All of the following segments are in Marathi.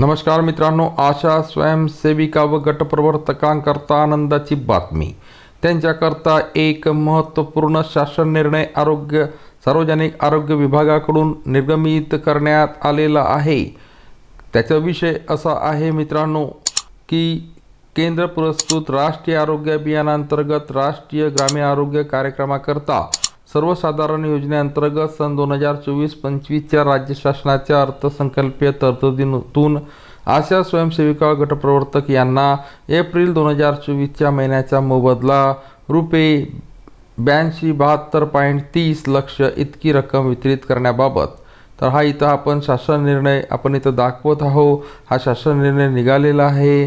नमस्कार मित्रांनो आशा स्वयंसेविका व गटप्रवर्तकांकरता आनंदाची बातमी. त्यांच्याकरता एक महत्त्वपूर्ण शासन निर्णय आरोग्य सार्वजनिक आरोग्य विभागाकडून निर्गमित करण्यात आलेला आहे. त्याचा विषय असा आहे मित्रांनो की केंद्र पुरस्कृत राष्ट्रीय आरोग्य अभियानांतर्गत राष्ट्रीय ग्रामीण आरोग्य कार्यक्रमाकरता सर्वसाधारण योजनेअंतर्गत सन दोन हजार चोवीस पंचवीसच्या राज्य शासनाच्या अर्थसंकल्पीय तरतुदीतून आशा स्वयंसेविका गटप्रवर्तक यांना एप्रिल दोन हजार चोवीसच्या महिन्याचा मोबदला रुपये ब्याऐंशी बहात्तर पॉईंट तीस लक्ष इतकी रक्कम वितरित करण्याबाबत. तर हा इथं आपण शासन निर्णय आपण इथं दाखवत आहो हा शासन निर्णय निघालेला आहे.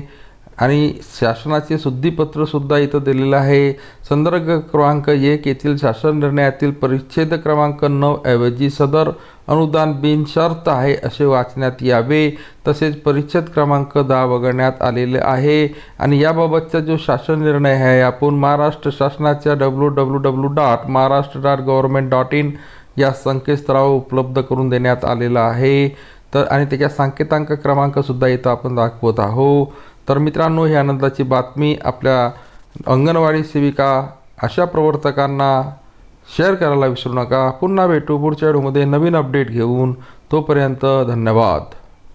आणि शासनाचे शुद्धीपत्रसुद्धा इथं दिलेलं आहे. संदर्भ क्रमांक एक येथील शासन निर्णयातील परिच्छेद क्रमांक नऊ ऐवजी सदर अनुदान बिनशर्त आहे असे वाचण्यात यावे. तसेच परिच्छेद क्रमांक दहा वगळण्यात आलेले आहे. आणि याबाबतचा जो शासन निर्णय आहे आपण महाराष्ट्र शासनाच्या W W W dot Maharashtra dot government dot in या संकेतस्थळावर उपलब्ध करून देण्यात आलेला आहे. तर आणि त्याच्या संकेतांक क्रमांकसुद्धा इथं आपण दाखवत आहोत. तर मित्रांनो ही आनंदाची बातमी आपल्या अंगणवाडी सेविका अशा प्रवर्तकांना शेअर करायला विसरू नका. पुन्हा भेटू पुढच्या व्हिडिओमध्ये नवीन अपडेट घेऊन. तोपर्यंत धन्यवाद.